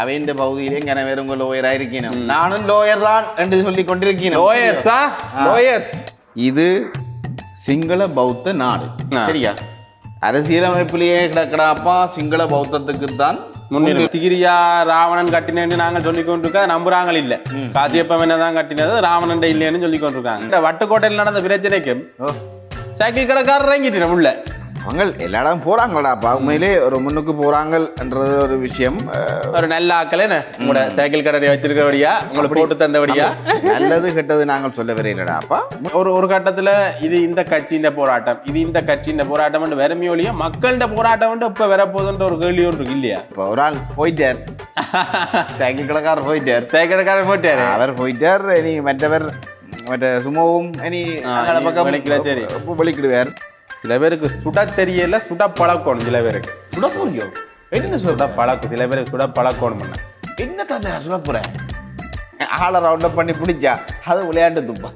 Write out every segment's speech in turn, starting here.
அவையின் பகுதியிலே இங்கே வேறுங்க லோயரா இருக்கணும். நானும் லோயர் தான் என்று சொல்லி கொண்டிருக்கிறேன். லோயர்ஸா லோயர்ஸ் இது சிங்கள பௌத்த நாடு. சரியா? அரசியலமைப்பிலேயே கிடக்கடாப்பா சிங்கள பௌத்தத்துக்கு தான் முன்னிலை. சிகிரியா ராவணன் கட்டினேன்னு நாங்கள் சொல்லி கொண்டிருக்கா நம்புறாங்க இல்ல. காசியப்பம் என்னதான் கட்டினது ராவணன் இல்லைன்னு சொல்லி கொண்டிருக்காங்க. இந்த வட்டுக்கோட்டையில் நடந்த பிரச்சனைக்கு சைக்கிள் கடைக்காரர் இறங்கிட்டு உள்ள. அவங்க எல்லா இடம் போறாங்களாப்பா உண்மையிலே ஒரு முன்னுக்கு போறாங்கன்றது ஒரு விஷயம். ஒரு நல்ல ஆக்கள் என்ன? உங்களோட சைக்கிள் கடை வச்சிருக்கபடியா உங்களை போட்டு தந்தபடியா? நல்லது கெட்டது நாங்கள் சொல்ல வரையிலடாப்பா ஒரு ஒரு கட்டத்துல இது இந்த கட்சியின் போராட்டம் இது இந்த கட்சியின் போராட்டம் வெறுமையோலிய மக்கள்கிட்ட போராட்டம் இப்ப வரப்போகுதுன்ற ஒரு கேள்வி ஒன்று இருக்கு இல்லையா? இப்போ ஒரு ஆள் போயிட்டார். சைக்கிள் கடைக்காரர் போயிட்டார். சைக்கிள் கடைக்காரர் போயிட்டாரு. அவர் போயிட்டார் இனி மற்றவர் மற்ற சுமோவும் இனி பக்கம். வெளிக்கிடுவார். சில பேருக்கு சுட தெரியல சுட பழக்கணும் சில பேருக்கு. சுட போறியோ என்ன சுட பழக்கம் சில பேருக்கு சுட பழக்கணும் பண்ண என்ன தந்தை நான் சொல்ல போறேன்? ஆளை ரவுண்ட் பண்ணி பிடிச்சா அது விளையாட்டு துப்பா.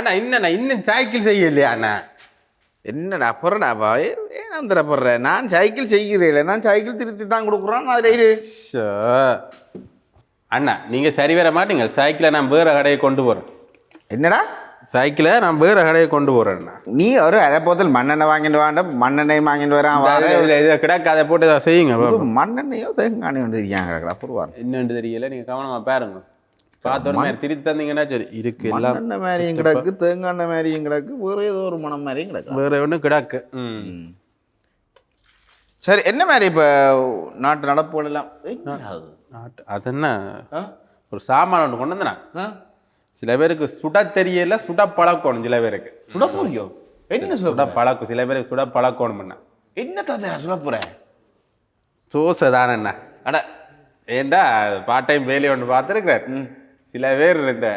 அண்ணா இன்னண்ணா இன்னும் சைக்கிள் செய்யலையா அண்ணா? என்னடா போறடாப்பா ஏன் அந்த போடுற? நான் சைக்கிள் செய்கிறேன் நான் சைக்கிள் திருத்தி தான் கொடுக்குறேன். அதில் இரு. அண்ணா நீங்க சரி வர மாட்டீங்க. சைக்கிளை நான் வேற கடையை கொண்டு போறேன். என்னடா? சைக்கிளை நான் வேற கடையை கொண்டு அண்ணா. நீ ஒரு அரைப்போத்தல் மண்ணெண்ணெய் வாங்கிட்டு வாண்ட மண்ணெண்ணெய் வாங்கிட்டு வரான் வார. இதை கிடக்க அதை போட்டு இதை செய்யுங்க. மண்ணெண்ணையோ தேங்காய் வந்து இருக்காங்க புருவான் என்னன்னு தெரியல. நீங்க கவனமா பாருங்க. பார்த்த உடனே திருத்தி தந்தீங்கன்னா சரி இருக்கு எல்லாம் மண்ணெண்ணெய் மாதிரியும் கிடக்கு தேங்காய் எண்ணெய் மாதிரியும் கிடக்கு வேற ஏதோ ஒரு மனம் மாதிரியும் கிடக்கு. வேற ஒன்று கிடக்கு. சரி என்ன மாதிரி இப்போ நாட்டு நடப்புகள் எல்லாம்? நாட்டு அது என்ன? ஒரு சாமான் ஒன்று கொண்டு வந்தேன்? சில பேருக்கு சுட தெரியல சுட பழக்கணும் சில பேருக்கு. சுட போறியோ என்ன சுட பழக்கம் சில பேருக்கு சுட பழக்கணும் பண்ண. என்ன தந்தை சொல்ல போறேன்? தோசை தானே என்ன? அட. ஏண்டா பார்ட் டைம் வேலையை ஒன்று பார்த்துருக்கிறார். சில பேர் இந்த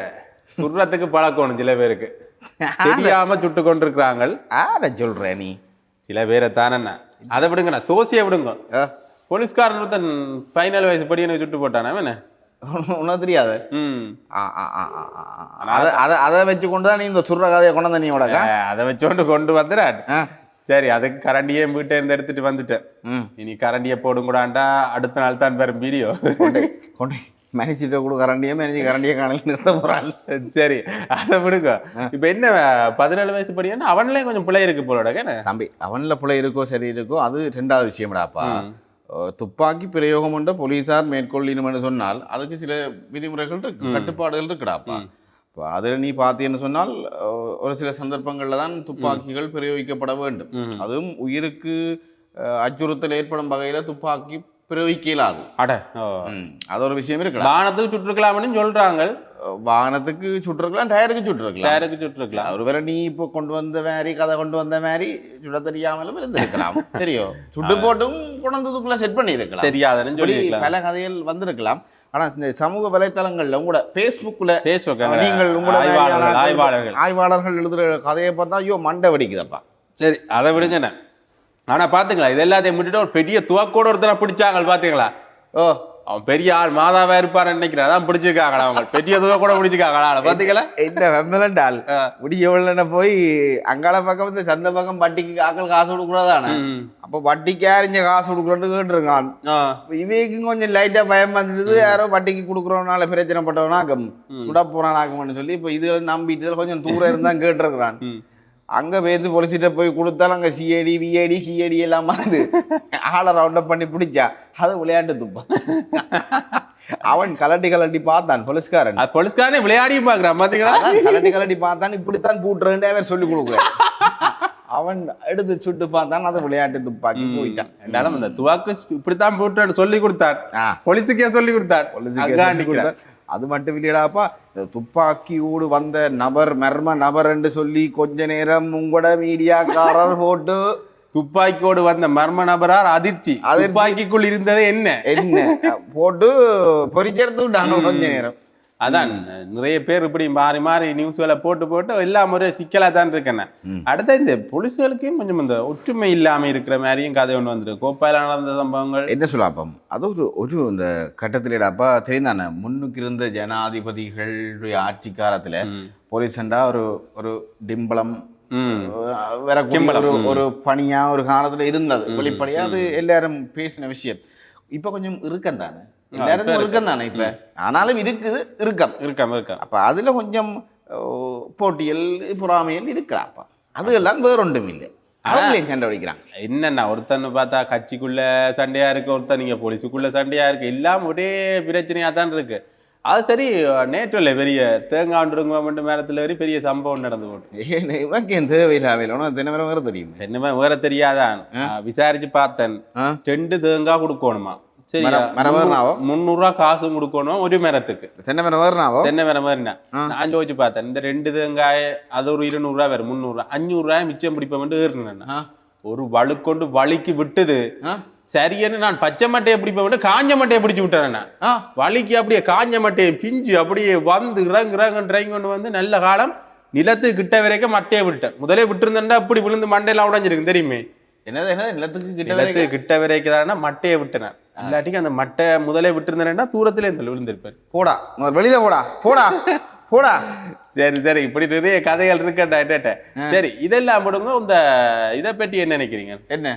சுடுறதுக்கு பழக்கணும் சில பேருக்கு. தெரியாம சுட்டு கொண்டிருக்கிறாங்க ஆர சொல்ற நீ. சில பேரை தானே அதை விடுங்கண்ணா தோசையை விடுங்க. போலீஸ்காரன் ஒருத்தன் ஃபைனல் வயசு படி எனக்கு சுட்டு போட்டானா என்ன? உனக்கு தெரியாது. அதை அதை வச்சு கொண்டு தான் நீ இந்த சுடுற கதையை கொண்டு வந்த நீ உனக்கா அதை வச்சோண்டு கொண்டு வந்துடாட் சரி அதுக்கு கரண்டியே வீட்டை இருந்து எடுத்துட்டு வந்துட்டேன். இனி கரண்டியை போடுங்கடாண்டா அடுத்த நாள் தான் வரும் வீடியோ கொண்டு மேனேஜிட்ட கூட கரண்டியே மேனேஜ் கரண்டியே காணல நிறுத்த போறாள் சரி அதை விடுங்க இப்போ என்ன பதினேழு வயசு படியானா அவன்லயும் கொஞ்சம் பிள்ளை இருக்கு போலோட என்ன தம்பி அவனில் பிள்ளை இருக்கோ சரி இருக்கோ அது ரெண்டாவது விஷயம்டாப்பா துப்பாக்கி பிரயோகம் உண்டு போலீசார் மேற்கொள்ளினும்னு சொன்னால் அதுக்கு சில விதிமுறைகள் இருக்கு கட்டுப்பாடுகள் இருக்குடாப்பா இப்போ அதில் நீ பார்த்தீன்னு சொன்னால் ஒரு சில சந்தர்ப்பங்களில் தான் துப்பாக்கிகள் பிரயோகிக்கப்பட வேண்டும் அதுவும் உயிருக்கு அச்சுறுத்தல் ஏற்படும் வகையில் துப்பாக்கி பிரயோகிக்க இயலாது அட அது ஒரு விஷயம் இருக்கலாம். வானத்துக்கு சுட்டுருக்கலாம்னு சொல்றாங்க வாகனத்துக்கு சுட்டிருக்கலாம் டயருக்கு சுட்டிருக்கலாம் டயருக்கு சுட்டுருக்கலாம் ஒருவேளை நீ இப்போ கொண்டு வந்த மாதிரி கதை கொண்டு வந்த மாதிரி சுட தெரியாமலும் இருந்திருக்கலாம். சரியோ சுட்டு போட்டும் கொண்டதுக்குள்ள செட் பண்ணியிருக்கலாம். தெரியாதுன்னு சொல்லியிருக்கலாம். பல கதைகள் வந்திருக்கலாம். ஆனா இந்த சமூக வலைத்தளங்கள்ல உங்களோட ஃபேஸ்புக்கில் பேசுவாங்க நீங்கள் உங்களோட ஆய்வாளர்கள் ஆய்வாளர்கள். எழுதுற கதையை பார்த்தா ஐயோ மண்டை வெடிக்குதப்பா. சரி அதை விடுங்கண்ணே ஆனா பாத்துங்களா இது எல்லாத்தையும் விட்டுட்டு ஒரு பெரிய துவக்கோட ஒருத்தனை பிடிச்சாங்க பாத்தீங்களா? ஓ. அவன் பெரிய ஆள் மாதாவா இருப்பான்னு நினைக்கிறேன். அதான் பிடிச்சிருக்காங்களா அவங்க? பெரிய துவக்கோட பிடிச்சிருக்காங்களா பாத்தீங்களா? என்ன வெம்மலண்டால் முடிய உள்ள போய் அங்கால பக்கம் இந்த சந்த பக்கம் வட்டிக்கு ஆக்கள் காசு கொடுக்குறதானே. அப்போ வட்டிக்கு யாரிஞ்ச காசு கொடுக்குறோன்னு கேட்டுருக்கான். இவைக்கும் கொஞ்சம் லைட்டா பயம் வந்துடுது. யாரோ வட்டிக்கு கொடுக்குறவனால பிரச்சனை பட்டவனாக்கம் சுட போறானாக்கம்னு சொல்லி இப்போ இது நம்பிட்டு கொஞ்சம் தூரம் இருந்தா கேட்டிருக்கிறான். அங்க வேந்து பொலிச்சிட்ட போய் கொடுத்தாலும் அங்க சிஐடி விஐடி கிஐடி எல்லாம் வந்து ஆளை ரவுண்ட் அப் பண்ணி பிடிச்சா அது விளையாட்டு துப்பான் அவன் கலட்டி கலட்டி பார்த்தான் போலீஸ்காரன். போலீஸ்காரனே விளையாடியும் பாக்குறான் பாத்தீங்களா? அதான் கலட்டி கலட்டி பார்த்தான் இப்படித்தான் பூட்டுறேன் அவர் சொல்லி கொடுக்குறேன் அவன் எடுத்து சுட்டு பார்த்தான் அதை விளையாட்டு துப்பாக்கி போயிட்டான். என்னாலும் இந்த துவாக்கு இப்படித்தான் போட்டுன்னு சொல்லி கொடுத்தான். போலீஸுக்கே சொல்லி கொடுத்தான். நிக்கிறான். கொடுத்தார். அது மட்டும் இல்லையடாப்பா இந்த துப்பாக்கியோடு வந்த நபர் மர்ம நபர் என்று சொல்லி கொஞ்ச நேரம் உங்களோட மீடியாக்காரர் போட்டு துப்பாக்கியோடு வந்த மர்ம நபரார் அதிர்ச்சி. துப்பாக்கிக்குள் இருந்தது என்ன? என்ன? போட்டு பொறிச்செடுத்து விட்டாங்க கொஞ்ச நேரம். அதான் நிறைய பேர் இப்படி மாறி மாறி நியூஸ்களை போட்டு போட்டு எல்லாம் ஒரு சிக்கலா தான் இருக்கேன் அடுத்த இந்த போலீஸ்களுக்கும் கொஞ்சம் இந்த ஒற்றுமை இல்லாம இருக்கிற மாதிரியும் கதை ஒன்று வந்துருக்கு. கோப்பாயில நடந்த சம்பவங்கள். என்ன சொல்லாப்பம் அது ஒரு ஒரு இந்த கட்டத்திலேடாப்பா தெரிந்தானே முன்னுக்கு இருந்த ஜனாதிபதிகளுடைய ஆட்சி காலத்துல. போலீஸ்ண்டா ஒரு ஒரு டிம்பளம் ஒரு ஒரு பணியா ஒரு காலத்துல இருந்தது. வெளிப்படையா அது எல்லாரும் பேசின விஷயம். இப்ப கொஞ்சம் இறுக்கம் தானே? எல்லாருக்கும் இறுக்கம் தானே இப்ப? ஆனாலும் இருக்குது இறுக்கம் இருக்காம. இருக்கா அப்ப அதுல கொஞ்சம் போட்டியல் பொறாமையல் இருக்கலாப்பா அதெல்லாம் வேறொன்றும் இல்லை அவங்களையும் சண்டை பிடிக்கிறாங்க. என்னண்ணா ஒருத்தன் பார்த்தா கட்சிக்குள்ள சண்டையா இருக்கு ஒருத்தன் நீங்க போலீஸுக்குள்ள சண்டையா இருக்கு எல்லாம் ஒரே பிரச்சனையா தான் இருக்கு. அது சரி நேற்றுல பெரிய தேங்காய் ஒன்றுங்க மட்டும் மேலத்துல ஏறி பெரிய சம்பவம் நடந்து போட்டு. உனக்கு என் தேவையில்லாமல் உனக்கு வேற தெரியும். என்னமே வேற தெரியாதான். விசாரிச்சு பார்த்தேன்? ரெண்டு தேங்காய் கொடுக்கணுமா? மரத்துக்கு. தென்னை மரம் வேறனாவோ? தென்னை மரம் மாதிரினா நான் யோசிச்சு பார்த்தேன். இந்த ரெண்டு தேங்காய் அது ஒரு இருநூறுவா வேறு முந்நூறுரூவா அஞ்சூறுரூவா மிச்சம் பிடிப்போம்னு ஏறினேன் ஆ? ஒரு வலுக்கொண்டு வலிக்கு விட்டுது. ஆ? சரின்னு நான் பச்சை மட்டையை பிடிப்பேன் காஞ்ச மட்டையை பிடிச்சு விட்டேன் வலிக்கு அப்படியே காஞ்ச மட்டையை பிஞ்சு அப்படியே வந்து இறங்கு இறங்கு ட்ரைங் கொண்டு வந்து நல்ல காலம் நிலத்துக்கு கிட்ட வரைக்கும் மட்டையை விட்டேன் முதலே விட்டுருந்தேன்டா அப்படி விழுந்து மண்டையெல்லாம் உடைஞ்சிருக்கு தெரியுமே? என்னது என்னது நிலத்துக்கு கிட்ட நிலத்துக்கு வரைக்கும் கிட்ட வரைக்கும் மட்டையை விட்டுனேன் இல்லாட்டிக்கு அந்த மட்டை முதலே விட்டுருந்தேன்னா தூரத்துல இருந்து விழுந்திருப்பேன் போடா வெளியில போடா போடா போடா. சரி சரி இப்படி நிறைய கதைகள் இருக்கட்டா என்னட்ட. சரி இதெல்லாம் விடுங்க இந்த இதை பற்றி என்ன நினைக்கிறீங்க? என்ன?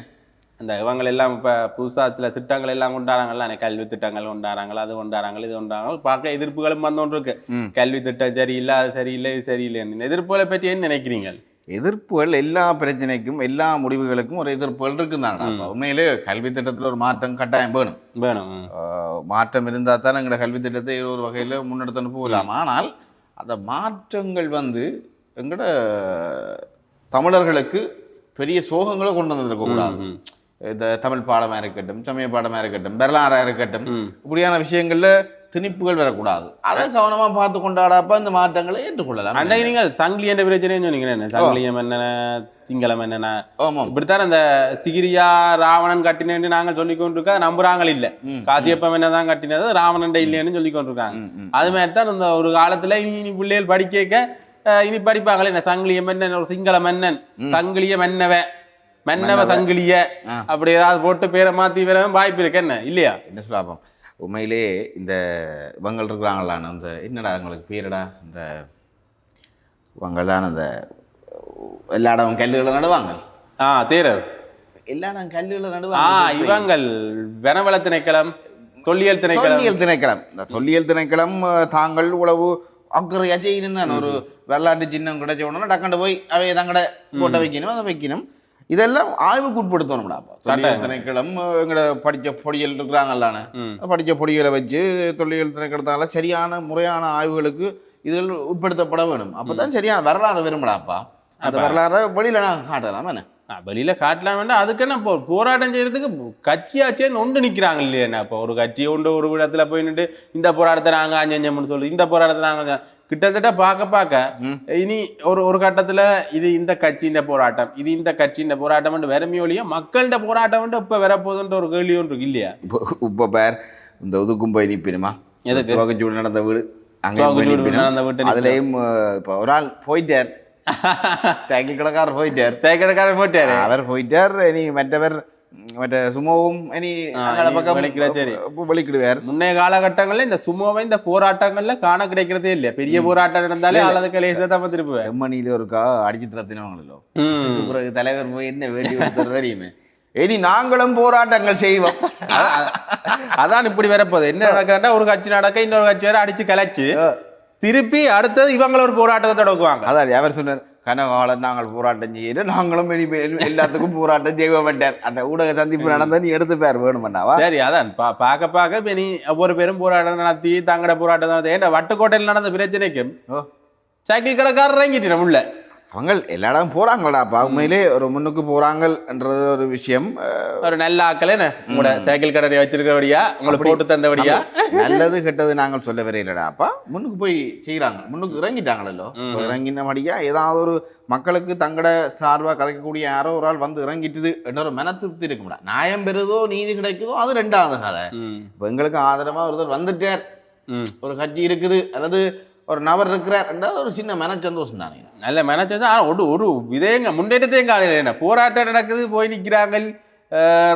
அந்த இவங்க எல்லாம் இப்போ புதுசாக சில திட்டங்கள் எல்லாம் கொண்டாடுறாங்கல்ல கல்வி திட்டங்கள் கொண்டாடுறாங்களா அது கொண்டாடுறாங்க இது கொண்டாடுறாங்க பார்க்க எதிர்ப்புகளும் வந்தோன்று இருக்கு. கல்வி திட்டம் சரியில்லை அது சரியில்லை இது சரியில்லை இந்த எதிர்ப்புகளை பற்றி என்ன நினைக்கிறீங்க? எதிர்ப்புகள் எல்லா பிரச்சனைக்கும் எல்லா முடிவுகளுக்கும் ஒரு எதிர்ப்புகள் இருக்குதாங்க உண்மையிலே கல்வி திட்டத்துல ஒரு மாற்றம் கட்டாயம் வேணும். வேணும் மாற்றம் இருந்தால் தான் எங்களோட கல்வி திட்டத்தை ஒரு வகையில் முன்னெடுத்து போகலாம். ஆனால் அந்த மாற்றங்கள் வந்து எங்களோட தமிழர்களுக்கு பெரிய சோகங்களை கொண்டு வந்திருக்கக்கூடாது. இந்த தமிழ் பாடமாக இருக்கட்டும் சமய பாடமாக இருக்கட்டும் வரலாறாக இருக்கட்டும். இப்படியான விஷயங்கள்ல திணிப்புகள் வரக்கூடாது. அதை கவனமா பார்த்து கொண்டாடாப்ப இந்த மாற்றங்களை ஏற்றுக்கொள்ளலாம். அன்னைக்கு நீங்கள் சங்கிலி என்ற பிரச்சனைன்னு சொன்னீங்க என்ன? சங்கிலியம் என்னென்ன சிங்களம் என்னென்ன? ஆமாம். இப்படித்தான் அந்த சிகிரியா ராவணன் கட்டினேன்னு நாங்கள் சொல்லி கொண்டிருக்க நம்புறாங்க இல்ல. காசியப்பம் என்னதான் கட்டினது ராவணன் இல்லைன்னு சொல்லி கொண்டிருக்காங்க. அது மாதிரி தான் இந்த ஒரு காலத்துல இனி பிள்ளைகள் படிக்க இனி படிப்பாங்களே என்ன? சங்கிலிய மன்னன் ஒரு சிங்கள மன்னன். சங்கிலிய மன்னவ. மன்னவ சங்கிலிய. அப்படி ஏதாவது போட்டு பேரை மாத்தி வரவும் வாய்ப்பு இருக்கு என்ன? இல்லையா? என்ன சொல்லாப்போம் உண்மையிலே இந்த இவங்கள் இருக்கிறாங்களான்னு இந்த என்னடா உங்களுக்கு பேருடா? இந்த இவங்க தான் இந்த எல்லா இடம் கல்லுகளை நடுவாங்க. ஆ தேரர். எல்லா இடம் கல்லுகளை ஆ நடுவாங்க. இவங்கள் வனவள திணைக்களம் தொல்லியல் திணைக்களம். தொல்லியல் திணைக்களம். இந்த தொல்லியல் திணைக்களம் தாங்கள் உழவு அக்கறையா செய்யிருந்தான் ஒரு வரலாற்று சின்னம் கிடைச்ச உடனே டக்கண்டு போய் அவைய தங்கட போட்ட வைக்கணும் அதை வைக்கணும். இதெல்லாம் ஆய்வுக்கு உட்படுத்தணும்டாப்பா தொல்லியல் திணைக்களம் எங்கட படிச்ச பொடியல் இருக்கிறாங்கல்லானே. படிச்ச பொடிகளை வச்சு தொல்லியல் திணைக்களத்தால சரியான முறையான ஆய்வுகளுக்கு இதில் உட்படுத்தப்பட வேணும். அப்பதான் சரியான வரலாறு வரும்டாப்பா அந்த வரலாறை வெளியில நான் காட்டலாம் என்ன? வெளியில காட்டலாம் வேண்டாம். அதுக்கு என்ன இப்போ போராட்டம் செய்யறதுக்கு கட்சியாச்சே ஒன்று நிக்கிறாங்க இல்லையா இப்போ ஒரு கட்சி உண்டு ஒரு இடத்துல போய் நின்று இந்த போராட்டத்தை நாங்க அஞ்சஞ்சம்னு சொல்லி இந்த போராட்டத்தை நாங்க அஞ்ச- கிட்டத்தட்ட பார்க்க பார்க்க இனி ஒரு ஒரு கட்டத்துல இது இந்த கட்சியின் போராட்டம் இது இந்த கட்சியின் போராட்டம் வெறுமையோலிய மக்கள்கிட்ட போராட்டம் இப்ப வரப்போகுதுன்ற ஒரு கேள்வி ஒன்று இல்லையா? இப்போ இப்போ பேர் இந்த உதுக்கும் போய் நிற்பினுமா எதுக்கு? துவக்கச்சூடு நடந்த வீடு அங்கே. அதுலேயும் இப்போ ஒரு ஆள் போயிட்டார். சைக்கிள் கடைக்காரர் போயிட்டார். சேக்கடைக்காரர் போட்டாரு அவர் போயிட்டார் இனி மற்றவர் மற்ற சுமோவும் இனி. வெளிக்கிடுவார். முன்னைய காலகட்டங்கள்ல இந்த சுமோவை இந்த போராட்டங்கள்ல காண கிடைக்கிறதே இல்லையா? பெரிய போராட்டம் நடந்தாலே அல்லது லேசா தான் திருப்புவேன் செம்மணியில ஒருக்கா அடிச்சு திறத்தினவங்களோ. ம். பிறகு தலைவர் போய் என்ன வேண்டி தெரியுமே இனி நாங்களும் போராட்டங்கள் செய்வோம். அதான் இப்படி வரப்போகுது. என்ன நடக்கா ஒரு கட்சி நடக்க இன்னொரு கட்சி வேற அடிச்சு கலைச்சு திருப்பி அடுத்தது இவங்கள ஒரு போராட்டத்தை தொடங்குவாங்க. அதான் அவர் சொன்னார் கனகாலம் நாங்கள் போராட்டம் செய்யல நாங்களும் இனி எல்- எல்லாத்துக்கும் போராட்டம் செய்ய மாட்டார் அந்த ஊடக சந்திப்பு நடந்தா நீ எடுத்து பேர் வேணுமெண்டாவா சரி அதான். பா பார்க்க பார்க்க நீ ஒவ்வொரு பேரும் போராட்டம் நடத்தி தங்கட போராட்டம் நடத்தி ஏன்டா வட்டுக்கோட்டையில் நடந்த பிரச்சனைக்கு ஓ. சைக்கிள் கடைக்காரர் இறங்கிட்டு உள்ள. அவங்க எல்லா இடம் போறாங்களாப்பா உண்மையிலே ஒரு முன்னுக்கு போறாங்கன்றது ஒரு விஷயம். ஒரு நல்ல ஆக்கள் என்ன? உங்களோட சைக்கிள் கடை வச்சிருக்கிறபடியா? உங்களுக்கு போட்டு தந்தபடியா? நல்லது கெட்டது நாங்கள் சொல்ல வரையிலடாப்பா முன்னுக்கு போய் செய்கிறாங்க முன்னுக்கு இறங்கிட்டாங்களല്ലോ இப்போ இறங்கினபடியா ஏதாவது ஒரு மக்களுக்கு தங்கட சார்பாக கதைக்கக்கூடிய யாரோ ஒரு ஆள் வந்து இறங்கிட்டுது என்ற ஒரு மன திருப்தி இருக்கும்டா. நியாயம் பெறுதோ நீதி கிடைக்குதோ அது ரெண்டாவது கதை. இப்போ எங்களுக்கு ஆதரவாக ஒருத்தர் வந்துட்டார். ஒரு கட்சி இருக்குது அல்லது ஒரு நபர் இருக்கிறார் என்றால் ஒரு சின்ன மன சந்தோஷம் தானே. நல்ல மேனேஜர் தான். ஆனால் ஒரு ஒரு விதையங்க முன்னேற்றத்தையும் காலையில் என்ன போராட்டம் நடக்குது போய் நிற்கிறாங்க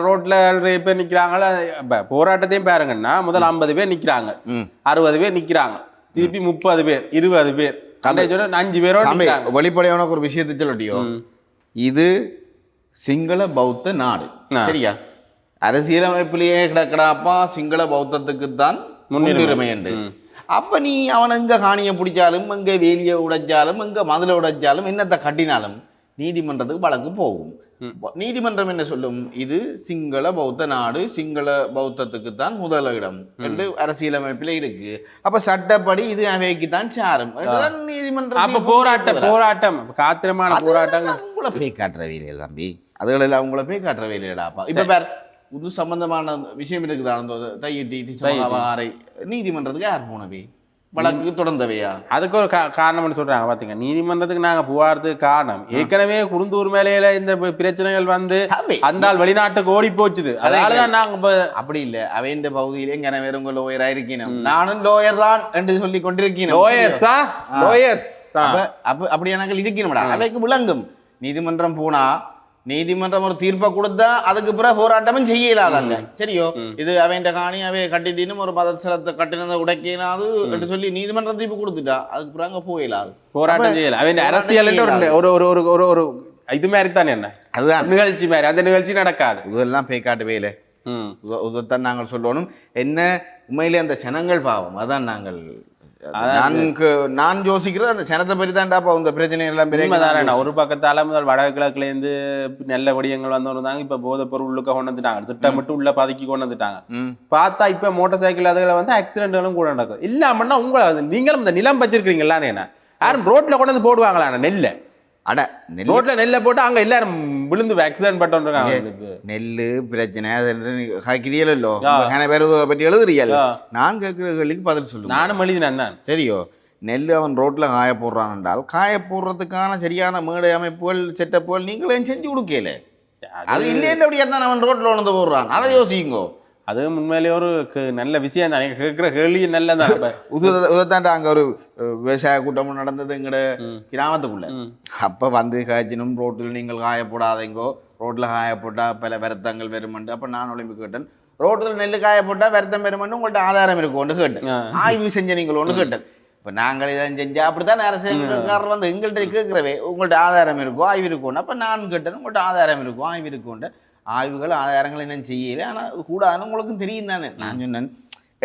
ரோட்டில் நிறைய பேர் நிற்கிறாங்க இப்போ போராட்டத்தையும் பாருங்கன்னா முதல் ஐம்பது பேர் நிற்கிறாங்க அறுபது பேர் நிற்கிறாங்க திருப்பி முப்பது பேர் இருபது பேர். அஞ்சு பேரோட வெளிப்படையான ஒரு விஷயத்தை சொல்லட்டியோ? இது சிங்கள பௌத்த நாடு. சரியா? அரசியலமைப்பிலேயே கிடக்கடாப்பா சிங்கள பௌத்தத்துக்கு தான் முன்னுரிமை உண்டு அப்ப நீ அவன் எங்க காணியை பிடிச்சாலும் எங்க வேலியை உடைச்சாலும் எங்க மதுளை உடைச்சாலும் என்னத்தை கட்டினாலும் நீதிமன்றத்துக்கு வழக்கு போகும். நீதிமன்றம் என்ன சொல்லும்? இது சிங்கள பௌத்த நாடு சிங்கள பௌத்தத்துக்கு தான் முதலிடம் என்று அரசியலமைப்பில் இருக்கு. அப்ப சட்டப்படி இது அவைக்கு தான் சாரும் நீதிமன்றம் அப்ப போராட்டம் போராட்டம் காத்திரமான போராட்டம் உங்களை போய் காட்டுற வேலையில் தம்பி. அதுகளில் அவங்கள போய் காட்டுற வேலையிடாப்பா இப்ப புது சம்பந்தமான விஷயம் இருக்குது? அந்த தையிட்டி நீதிமன்றத்துக்கு யார் போனவே வழக்கு தொடர்ந்தவையா? அதுக்கு ஒரு காரணம்னு சொல்றாங்க பாத்தீங்க. நீதிமன்றத்துக்கு நாங்க புகாரத்துக்கு காரணம். ஏற்கனவே குடுந்தூர் மேலையில இந்த பிரச்சனைகள் வந்து அந்த வெளிநாட்டுக்கு ஓடி போச்சுது. அதனாலதான் நாங்க இப்ப அப்படி இல்ல. அவையின் பகுதியிலே இங்கே வேற உங்க லோயரா இருக்கணும். நானும் லோயர் தான் என்று சொல்லி கொண்டிருக்கேன் லோயர்ஸா லோயர்ஸ் அப்ப அப்ப அப்படி எனக்கு இருக்கணும்டா. அவைக்கு விளங்கும். நீதிமன்றம் போனா நீதிமன்றம் ஒரு தீர்ப்பை கொடுத்தா அதுக்கு பிறகு போராட்டமும் செய்யலாதாங்க. சரியோ? இது அவன் காணி அவை கட்டிட்டினும் ஒரு பதசலத்தை கட்டினதை உடைக்கினாது என்று சொல்லி நீதிமன்றம் தீர்ப்பு கொடுத்துட்டா அதுக்கு பிறகு அங்க போயிடாது போராட்டம் செய்யல. அவன் அரசியல் ஒரு ஒரு ஒரு ஒரு ஒரு ஒரு இது மாதிரி தானே என்ன? அதுதான். நிகழ்ச்சி மாதிரி அந்த நிகழ்ச்சி நடக்காது. இதெல்லாம் பேய் காட்டவே இல்லை ம் உதத்தான் நாங்கள் சொல்லணும். என்ன? உண்மையிலே அந்த ஜனங்கள் பாவம். அதான் நாங்கள் நான் யோசிக்கிறது அந்த ஜனத்தை பற்றி தான்டாப்பா இந்த பிரச்சனை எல்லாம் பெரிய ஒரு பக்கத்தால முதல் வடக்கு கிழக்குல இருந்து நல்ல வடிவங்கள் வந்து இருந்தாங்க இப்ப போதைப் பொருள் உள்ளுக்க கொண்டு வந்துட்டாங்க. திட்டமிட்டு உள்ள பதுக்கி கொண்டு வந்துட்டாங்க. பார்த்தா இப்ப மோட்டார் சைக்கிள் அதுல வந்து ஆக்சிடென்ட்களும் கூட நடக்கும் இல்லாமன்னா உங்களை நீங்களும் இந்த நிலம் வச்சிருக்கீங்களா என்ன? யாரும் ரோட்ல கொண்டு வந்து போடுவாங்களா நெல்லை. அட நெல் ரோட்ல நெல்லை போட்டு அங்க எல்லாரும் விழுந்து ஆக்சிடென்ட் பட்டு நெல்லு பிரச்சனை கேட்கிறீங்களோ நிறைய பேர் பற்றி எழுதுறீர்கள் ஆ. நான் கேட்குற கேள்விக்கு பதில் சொல்லுங்க. நானும் எழுதினேன் தான் சரியோ? நெல் அவன் ரோட்ல காய போடுறான் என்றால் காய போடுறதுக்கான சரியான மேடை அமைப்புகள் செட்டப்புகள் நீங்களே செஞ்சு கொடுக்கல. அது இல்லைன்னு அப்படியே தான் அவன் ரோட்ல உணர்ந்து போடுறான்? அதை யோசிங்கோ அது உண்மையிலேயே ஒரு நல்ல விஷயம் தான். கேட்கிற கேள்வி நல்ல தான் உதத்தாண்டா அங்கே ஒரு விவசாய கூட்டம் நடந்தது எங்கட. கிராமத்துக்குள்ள. அப்போ வந்து காய்ச்சினும் ரோட்டில் நீங்கள் காயப்போடாதீங்கோ. ரோட்டில் காயப்போட்டா பல வருத்தங்கள் வருமண்டு அப்போ நான் ஒளிம்பு கேட்டேன். ரோட்டில் நெல் காயப்போட்டா வருத்தம் வருமண்டு உங்கள்ட்ட ஆதாரம் இருக்கும்னு கேட்டேன். ஆ. ஆய்வு செஞ்ச நீங்கள் ஒன்று கேட்டேன். இப்போ நாங்கள் இதை செஞ்சா அப்படித்தான் அரசியல்காரர் வந்து எங்கள்கிட்ட கேட்குறவே உங்கள்ட்ட ஆதாரம் இருக்கோ ஆய்வு இருக்கும்னு அப்போ நான் கேட்டேன். உங்கள்ட்ட ஆதாரம் இருக்கும் ஆய்வு இருக்கும்ட்டு ஆய்வுகள் ஆதாரங்கள் என்ன செய்யல. ஆனால் கூடாதுன்னு உங்களுக்கும் தெரியும் தானே. நான் சொன்னேன்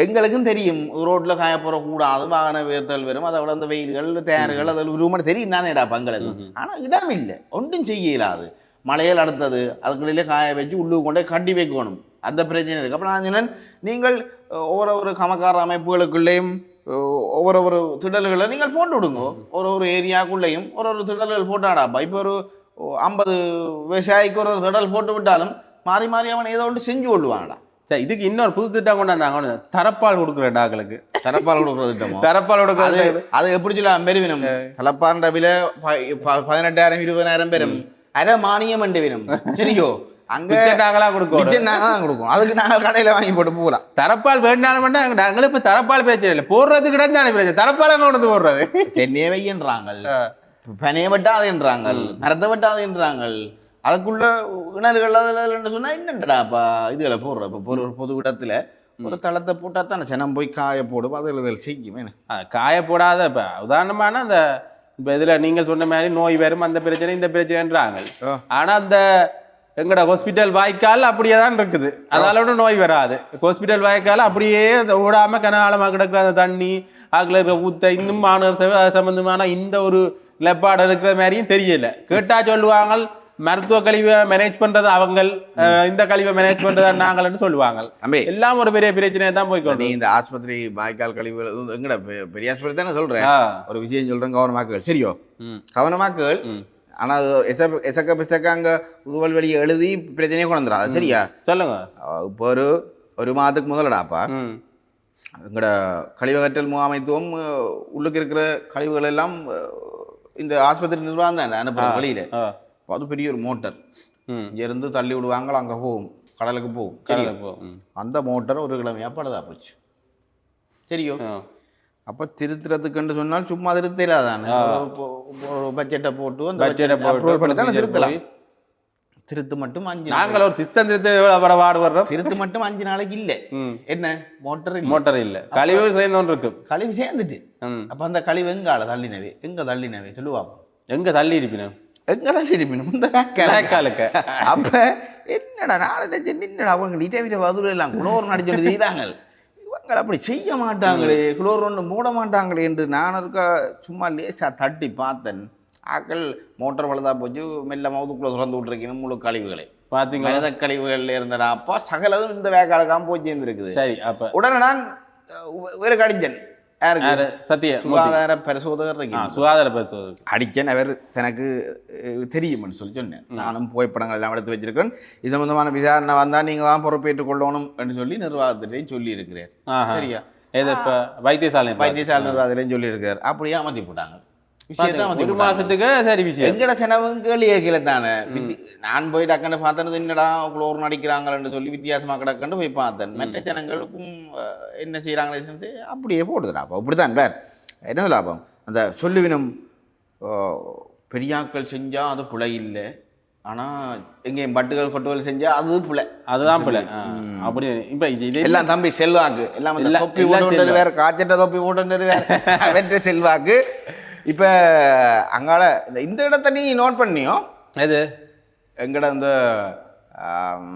எங்களுக்கும் தெரியும். ரோட்டில் காய போகிற கூடாது வாகன உயர்த்தல் வரும். அதை விட அந்த வெயில்கள் தேர்கள் அதில் உருவம் தெரியும் தானேடா பங்களுக்கு ஆனால் இடம் இல்லை. ஒன்றும் செய்ய இயலாது மழையில் அடுத்தது அதுக்கிடையிலே காய வச்சு உள்ளுக்கு கொண்டே கட்டி வைக்கணும். அந்த பிரச்சனை இருக்குது அப்போ நான் சொன்னேன் நீங்கள் ஒவ்வொரு ஒரு கமக்கார அமைப்புகளுக்குள்ளேயும் ஒவ்வொரு ஒரு திடல்களை நீங்கள் போட்டு விடுங்க. ஒரு ஒரு ஏரியாக்குள்ளேயும் ஒரு ஒரு திடல்கள் போட்டாடாப்பா. இப்போ ஒரு ஐம்பது விவசாயிக்கு ஒரு திடல் போட்டு விட்டாலும் மாறி மாறி அவன் ஏதோ ஒன்று செஞ்சு கொள்ளுவாங்கடா சரி இதுக்கு இன்னொரு புது திட்டம் கொண்டாந்தாங்க தரப்பால் கொடுக்குற டாக்களுக்கு தரப்பால் கொடுக்குற திட்டமோ தரப்பால் கொடுக்குறது அது எப்படி சொல்லலாம் பெருவினம் தலப்பாண்ட விலை பதினெட்டாயிரம் இருபதாயிரம் பெரும் அரை மானியம் என்று வினம் சரியோ அங்க டாங்களா கொடுக்கணும் மிச்சம் நாங்க தான் கொடுக்கும் அதுக்கு நாங்க கடையில வாங்கி போட்டு போகலாம் தரப்பால் வேண்டாம் நாங்களும் இப்ப தரப்பால் பிரச்சனை இல்லை போடுறதுக்கு தானே பிரச்சனை தரப்பால் கொண்டு போடுறது தென்னையை வையன்றாங்க பனையை வெட்டாதுன்றாங்க மரத்தை வெட்டாதுன்றாங்க அதுக்குள்ள இணறுகள் அதில் சொன்னா என்னண்டாப்பா இதுகளை போடுற இப்போ ஒரு பொது இடத்துல ஒரு தளத்தை போட்டா தானே ஜனம் போய் காய போடும் அதில் இதில் செய்யும் என்ன? காய போடாத இப்ப. உதாரணமான அந்த இப்ப இதுல நீங்கள் சொன்ன மாதிரி நோய் வரும் அந்த பிரச்சனை இந்த பிரச்சனைன்றாங்க ஆ. ஆனா அந்த எங்கட ஹாஸ்பிட்டல் வாய்க்கால் அப்படியே தான் இருக்குது. அதால ஒன்றும் நோய் வராது. ஹாஸ்பிட்டல் வாய்க்கால் அப்படியே அந்த ஓடாம கனகாலமாக கிடக்கிற அந்த தண்ணி அதுல இருக்க ஊத்த இன்னும் மாணவர் சம்பந்தமான இந்த ஒரு நிலப்பாடு இருக்கிற மாதிரியும் தெரியல. கேட்டா சொல்லுவாங்க மருத்துவ கழிவை மேனேஜ் பண்றது அவங்கள் அஹ், இந்த கழிவை மேனேஜ் பண்றது நாங்கள்னு சொல்லுவாங்க எல்லாம் ஒரு பெரிய பிரச்சனையை தான் போய்க்கொண்டு நீ இந்த ஆஸ்பத்திரி வாய்க்கால் இது எங்கட பெரிய ஆஸ்பத்திரி தானே சொல்றேன் ஒரு விஷயம் சொல்றேன் கவனமாக்குகள். சரியோ? கவனமாக்குகள். ம். ஆனா அது எச எசக்க பிசக்க அங்க உருவல் வெளியே எழுதி பிரச்சனையை கொண்டு வந்துடும் அது சரியா? சொல்லுங்க. இப்போ ஒரு ஒரு மாதத்துக்கு முதலடாப்பா. ம். எங்கட கழிவகற்றல் முகாமைத்துவம் உள்ளுக்கு இருக்கிற கழிவுகள் எல்லாம் இந்த ஆஸ்பத்திரி நிர்வாகம் தான் ஆ அப்ப அது பெரிய ஒரு மோட்டர் ம். இங்க இருந்து தள்ளி விடுவாங்க அங்க போகும். கடலுக்கு போகும். சரியா? கடலை போ ம். அந்த மோட்டர் ஒரு கிழமையா பழுதா போச்சு. சரியோ ஆ. அப்போ திருத்துறதுக்குன்னு சொன்னால் சும்மா திருத்தல தானே ஒரு பட்ஜெட்டை போட்டு அந்த Budget பட்ஜெட் போட்டு அப்ரூவல் பண்ணி தானே procedure திருத்தலாம். திருத்து மட்டும் அஞ்சு. நாங்கள் ஒரு சிஸ்டம் திருத்த எவ்வளோ பட பாடுபடுறோம் திருத்து மட்டும் அஞ்சு நாளைக்கு இல்லை. என்ன? மோட்டர் மோட்டர் இல்ல. கழிவு சேர்ந்து ஒன்று இருக்கு. கழிவு சேர்ந்துட்டு. அப்போ அந்த கழிவு எங்கால தள்ளினவே? எங்க தள்ளினவே? சொல்லுவா எங்க தள்ளி இருப்பினும் எங்க தள்ளி இருப்பினும் இந்த வேக்கால. வேக்காலுக்கு. அப்ப என்னடா நாளை என்னடா அவங்க இடைவிட வதுல எல்லாம் குளோர் நடிச்சு செய்கிறாங்க இவங்க அப்படி செய்ய மாட்டாங்களே குளோர் ஒன்று மூட மாட்டாங்களே என்று நான் இருக்க சும்மா லேசா தட்டி பார்த்தேன். ஆக்கள் மோட்டார் வளதா போச்சு மெல்ல மவுதுக்குள்ள திறந்து விட்டுருக்கணும் முழு கழிவுகளை. பாத்தீங்களா? மனித கழிவுகள்ல இருந்தடா அப்பா சகலதும் இந்த வேக்காலக்காம போச்சு இருந்திருக்குது சரி அப்ப. உடனே நான் வேறு கடிஞ்சன். மூர்த்தி. சுகாதார பரிசோதகர் சுகாதார பரிசோதனை அடிச்சேன் அவர் தனக்கு தெரியும்னு சொல்லி சொன்னேன். நானும் புகைப்படங்கள் எல்லாம் எடுத்து வச்சிருக்கிறேன். இது சம்பந்தமான விசாரணை வந்தால் நீங்கள் தான் பொறுப்பேற்றுக் கொள்ளணும் என்று சொல்லி நிர்வாகத்திட்டையும் சொல்லி இருக்கிறார். சரியா? இப்ப? வைத்தியசாலை. வைத்தியசாலை நிர்வாகத்திலையும் சொல்லி இருக்கார் அப்படியே அமர்த்தி போட்டாங்க. ஒரு. மாசத்துக்கு சரி விஷயம். எங்கட செலவுகள் இயக்கல தானே? நான் போய் டக்குன்னு பார்த்தது என்னடா குளோர் நடிக்கிறாங்கன்னு சொல்லி வித்தியாசமா கிடக்குன்னு போய் பார்த்தேன். மற்ற ஜனங்களுக்கும் என்ன செய்கிறாங்களே அப்படியே போடுதுடா அப்போ அப்படித்தான் பேர் என்ன லாபம்? அந்த சொல்லுவினம் பெரியாக்கள் செஞ்சா அது புலை இல்லை. ஆனா எங்கேயும் பட்டுகள் கொட்டுகள் செஞ்சா அது புலை அதுதான் ஆ, அப்படி இப்ப இது இது எல்லாம் தம்பி செல்வாக்கு. எல்லாம் தொப்பி போட்டு. வேற காய்ச்சட்ட தொப்பி போட்டு வேற. வெற்ற செல்வாக்கு. இப்ப அங்கால இந்த இந்த இடத்த நீ நோட் பண்ணியோ? எது? எங்கட அந்த ஆம்,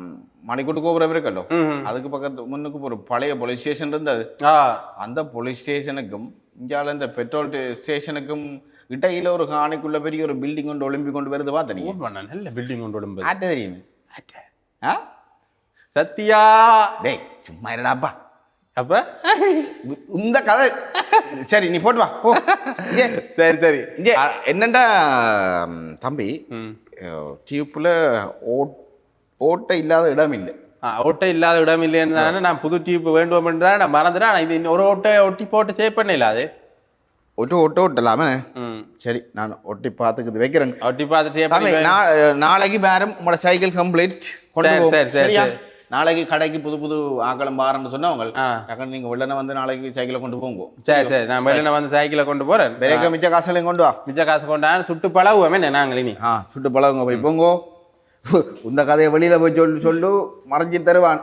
மணிக்கூட்டு கோபுரம் இருக்கല്ലോ ம். அதுக்கு பக்கத்து முன்னுக்கு ஒரு பழைய போலீஸ் ஸ்டேஷன் இருந்தது. அந்த போலீஸ் ஸ்டேஷனுக்கும் இந்தியாவில் இந்த பெட்ரோல் ஸ்டேஷனுக்கும் இடையில ஒரு காணிக்குள்ள பெரிய ஒரு பில்டிங் கொண்டு ஒளிம்பி கொண்டு வருது பார்த்த பண்ண நல்ல பில்டிங் கொண்டு விடும்போது ஆட்ட தெரியுமே? ஆ? சத்யா! டேய் சும்மா இருடாப்பா அப்ப இந்த கதை. சரி நீ போட்டு வா. போ. சரி சரி. இங்கே. என்னண்டா தம்பி. டியூப்பில் ஓட் ஓட்டை இல்லாத இடம் இல்லை. ஆ, ஒட்டை இல்லாத இடம் இல்லைன்னு நான் புது டியூப் வேண்டும் தான் நான் மறந்துட்டேன். ஆனா இது ஒரு ஒட்டை ஒட்டி போட்டு சேவ் பண்ணல அது? ஒட்டு ஒட்டு ஒட்டலாமே ம். சரி நான் ஒட்டி பார்த்துக்கிது வைக்கிறேன். ஒட்டி பார்த்து சேவ் தம்பி பண்ணி நா- நாளைக்கு பேரம் உங்களோட சைக்கிள் கம்ப்ளீட் கொண்டு சரி. சரி, சரி. நாளைக்கு கடைக்கு புது புது ஆக்களம் பாருன்னு சொன்னவங்க ஆ. டக்குன்னு நீங்க வெள்ளன வந்து நாளைக்கு சைக்கிளை கொண்டு போங்க. சரி சரி நான் வெளியில வந்து சைக்கிளை கொண்டு போறேன். பிரேக்க மிச்ச காசுலையும் கொண்டு வா. மிச்ச காசு கொண்டாந்து சுட்டு பழகுவோமே நாங்கள் இனி? ஆ சுட்டு பழகுங்க போய் போங்கோ. இந்த கதையை வெளியில போய் சொல்லு சொல்லு மறைஞ்சி தருவான்.